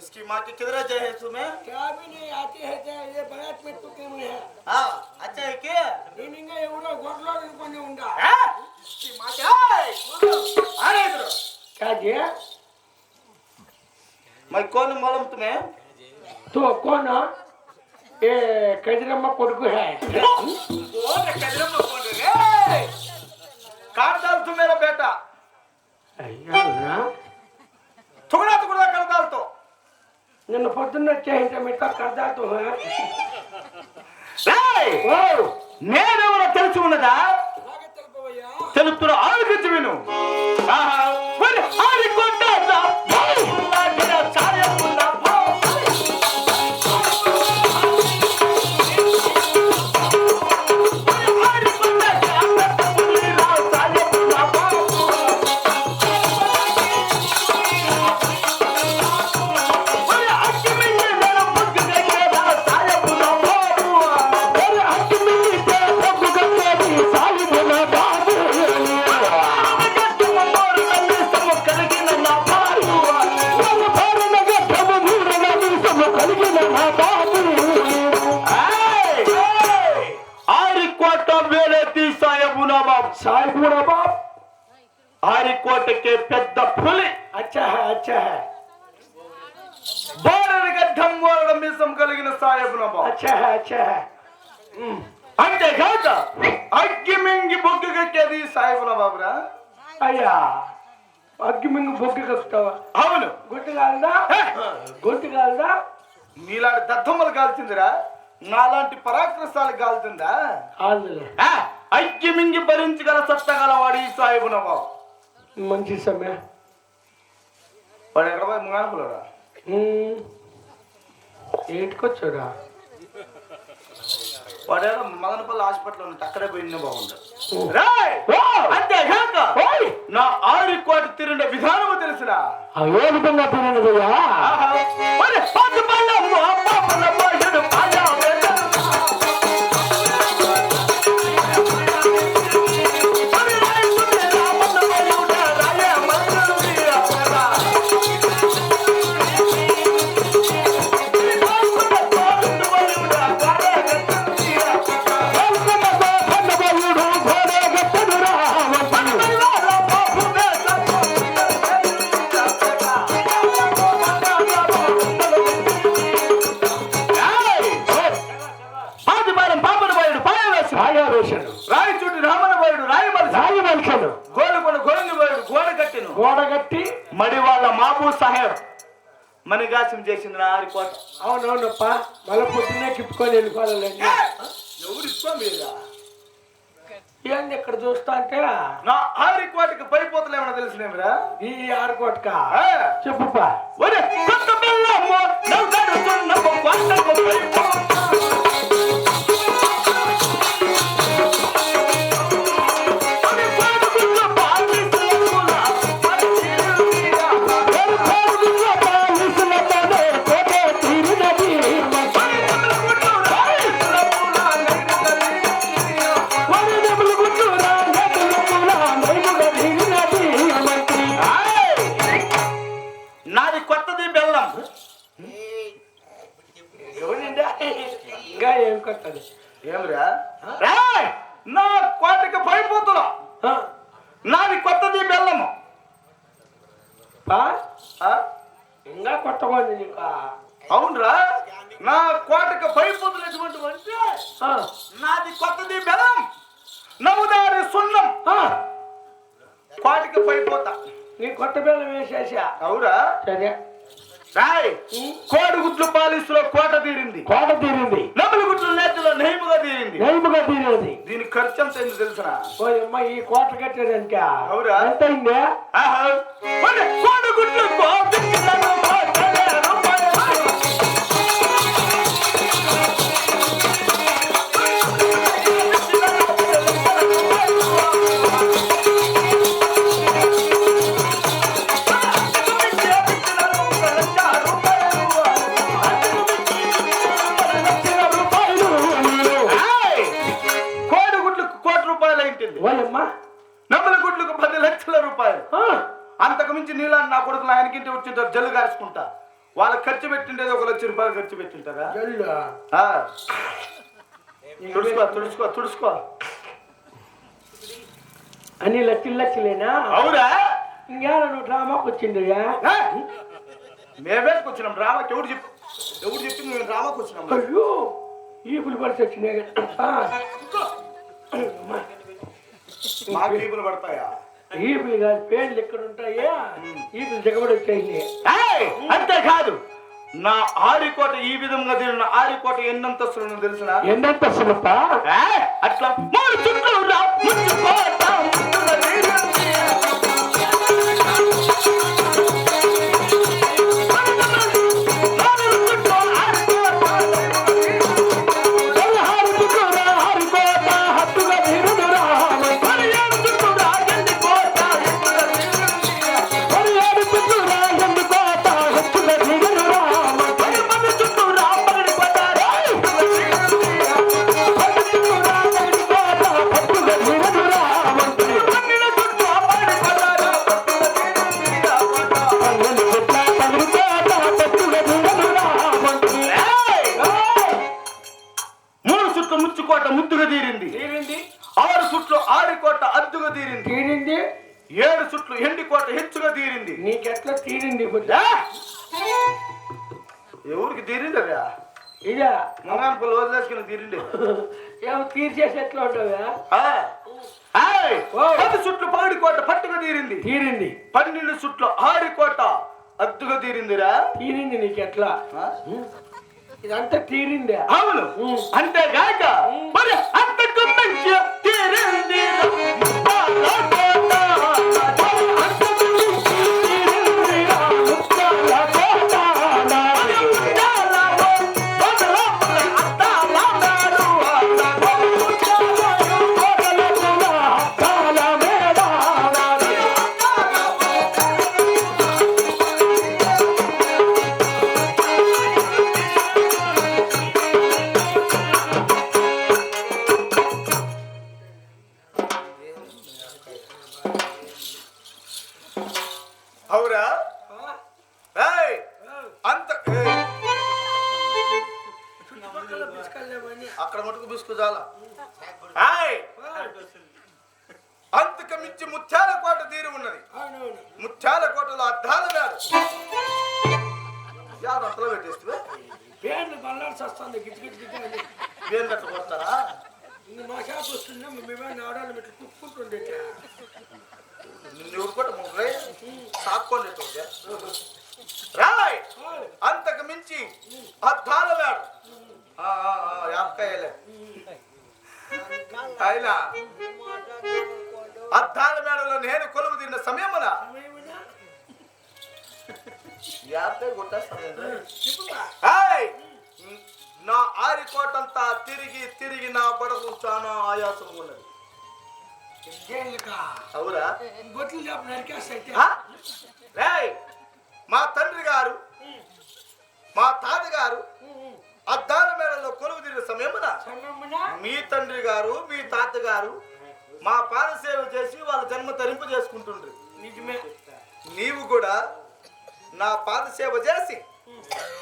इसकी माँ की किधर जय है तुम्हें क्या भी नहीं आती है क्या? ये बड़ा में तुके तो में है। हाँ अच्छा है क्या? ನೀನಿಂಗ ಇವರು ಗೊರ್ಲೋರ್ ಇಟ್ಕೊಂಡು ಉಂಡ हाँ? इसकी माँ के हाय आ रहे इधर। ಕ್ಯಾಜಿ मैं कौन मालूम तुम्हें? तो कौन है? ये ಕಜರಮ್ಮ ಕೊಡುಗು ಹೇ कौन है कदरम कौन है काट डाल तू मेरा बेटा। ಅಯ್ಯಲ್ಲ నిన్న పొద్దున్న వచ్చేయంటే మీతో కడదాతో ఏయ్! నేనెవరో తెలిసి ఉన్నదా? తెలుపుతున్న ఆలోచించి విను ఆరికోటకే పెద్ద పులి. అచ్చా అచ్చా. బోరని గడ్డం మోరన మీసం కలిగిన సాయమున బాబు అచ్చా అచ్చా. హై అంతేకాక అగ్గి మింగి బొగ్గుగెక్కేది సాయిబుల బాబురా అయ్యా అగ్గి మింగు బొగ్గు కక్కుతావా అవును. గుడ్డు కాలదా! గుడ్డు కాలదా? నీలాంటి దద్దమ్మలు కాల్చిందిరా. నాలాంటి పరాక్రసాలు కాల్చిందా? ఆందులే ఆ, అగ్గి మింగి భరించగల సత్తగల వాడు ఈ సాయిబున బాబు మంచి సమయం. వాడు ఎక్కడ పోయి ముంగానపులరా ఏటికొచ్చాడా? వాడేదో మదనపల్లి హాస్పిటల్ ఉంది అక్కడే పోయిన! అంతేకాక నా ఆరి కోట తిరిగిన విధానము తెలుసురా. ఏ విధంగా తినదయ్యా సాహెబ్ మణిగాసం చేసింది నా ఆరి కోట. అవునవునప్ప మళ్ళీ పొద్దున్నే కిప్పుకొని వెళ్ళిపోవాలండి ఎవరు ఇష్టం మీరా? ఏంది ఇక్కడ చూస్తా అంటే? నా ఆరి కోటకి పైపోతలేమన్నా తెలిసినేమిరా ఈ ఆరుకోటక ఆ, చెప్పుపా. ఒరే కొత్త బెల్లమ్మ ఇంకా ఉంది నీకు. అవునరా? నా కోటకి అంటే ఆ, నాది కొత్తది బెల్లం. నముదారి సున్నం. కోటకి పైపోతా. నీ కొత్త బెల్లం వేసేసా? అవురా? సరే. రాయ్! కోడిగుడ్లు పాలిసులో కోట తీరింది. కోట తీరింది. నములు గుడ్లు నేతలో నెయ్యముగా తీరింది. నైముగా తీరేది. దీని ఖర్చు ఎంత అయింది తెలుసునా ఓ అమ్మ ఈ కోట కట్టేదానిక? అవురా? ఎంత అయింది ఆహా! మరి ఆయనకింటి వచ్చింటారు జల్లు కాల్చుకుంటా వాళ్ళకి ఖర్చు పెట్టిండేది ఒక లక్ష రూపాయలు ఖర్చు పెట్టింటారా. తుడుచుకో తుడుచుకో తుడుచుకో. అన్ని లక్షలు లక్షలేనా? అవురా. ఇంకేనా నువ్వు డ్రామాకి వచ్చిండయా ఏ? మేమే వచ్చినాం. డ్రామాకి ఎవడు చెప్పు? ఎవడు చెప్పి మేము డ్రామాకి వచ్చినాం? అయ్యో ఈ పులి పరిస్థితి వచ్చినాయి. మాకు ఈపులు పడతాయా? ఈ పులి కాదు పేర్లు ఎక్కడ ఉంటాయా ఈ పులి దిగబడి ఏయ్! అంతేకాదు. నా ఆరికోట ఈ విధంగా తిరిగిన ఆరికోట ఎన్నంతస్తులు తెలిసిన? ఎన్నంత సులభ అట్లా. మూడు చుట్టూ రా, చుట్లు ముచ్చుకోట ముద్దుగా తీరింది. తీరింది ఆరు చుట్లు ఆరికోట అద్దుగా తీరింది. తీరింది? ఏడు చుట్లు ఎండికోట హెచ్చుగా తీరింది. నీకెట్లా తీరింది బుద్ధ? ఎవరికి తీరింది అవ్యా ఇదా? మొగాన్ పిల్ల వదిలేసుకుని తీరింది. ఏమో తీర్చేసి ఎట్లా ఉంటావా. పది చుట్లు పగడికోట పట్టుగా తీరింది. తీరింది. పన్నెండు చుట్లు ఆరికోట అద్దుగా తీరిందిరా. తీరింది నీకెట్లా? ఆ? ఇదంతా తీరిందే. అవును. అంతేగాక మరి అంతకు మంచి తీరింది. చాలా. ఏయ్! అంతకు మించి ముత్యాల కోట తీరి ఉన్నది. ముత్యాల కోటలో అద్దాల మేడ యాడ అంతలో పెట్టేస్తే పేర్లు బల్లాల్సి వస్తుంది గిట్ గిట్ గిట్ అని. మా షాప్ వస్తుందా మేమే ఆడాలి పెట్టి కూడా ముగ్గురే సాక్కోండి రాయ్ ఏయ్! నా ఆరికోటంతా తిరిగి తిరిగి నా బడకు చాలా ఆయాసం ఉన్నది అవురా! మా తండ్రి గారు మా తాతగారు అద్దాల మేడలో కొలువు తిరిగిన సమయమున మీ తండ్రి గారు మీ తాతగారు మా పాదసేవ చేసి వాళ్ళ జన్మ తరింపు చేసుకుంటుండ్రు నిజమే. నీవు కూడా నా పాదసేవ చేసి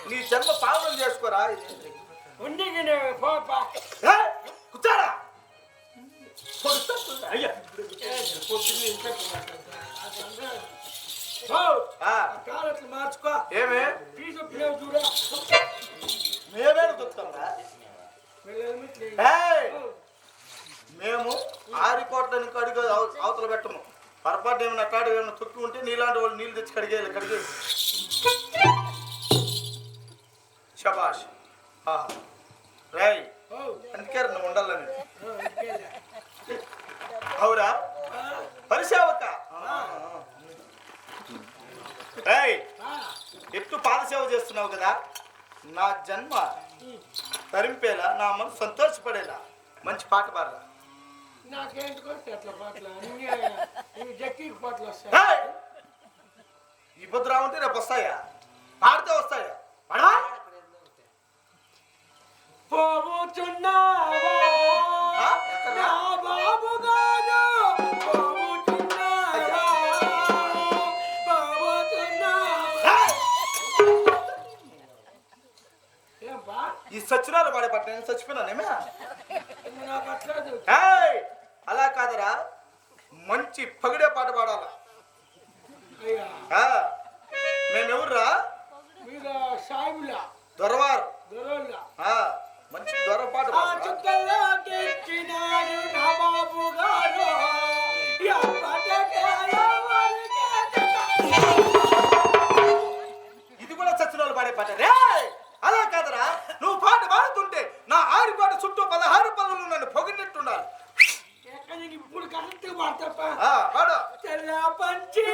నీ జన్మ పాలన చేసుకోరా. ఉండి! కూర్చోరా. అయ్యా. మార్చుకో. ఏమే? చూడా. మేమే దొరుకుతాంరా ఏయ్! మేము ఆరికోట్లని కడిగి అవ- అవతల పెట్టము. పొరపాటు ఏమైనా కాడు ఏమైనా తొక్కి ఉంటే నీలాంటి వాళ్ళు నీళ్ళు తెచ్చి కడిగేయాలి కడిగే శబాష్ ఆహా. అందుకే నువ్వు ఉండాలని. అవురా? పరిసేవక? రాయ్ ఎత్తు పాదసేవ చేస్తున్నావు కదా? నా జన్మ తరింపేలా నా మనసు సంతోషపడేలా. మంచి పాట పాడరా. నాకేంటికి వస్తే అట్లా రావంటే రేపు వస్తాయా? పాడితే వస్తాయా? పడవా? పోవుచున్నావా బాబు గారు ఈ సచ్చినారు పాడే పట్టిన చచ్చిపోయినా నేమే దొరవారు. మంచి దొర పాట ఆ పాడరా? చుక్కల్లోకి ఎక్కినారు నా బాబు ఇది కూడా చచ్చిన వాళ్ళు పాడే పాట. రే అలా కాదరా. నువ్వు పాట పాడుతుంటే నా ఆరి పాట చుట్టూ పదహారు పనులు నన్ను ఎక్కడ ఇప్పుడు కరెక్ట్ పడతప్ప ఆ, పాడు. తెల్ల పంచి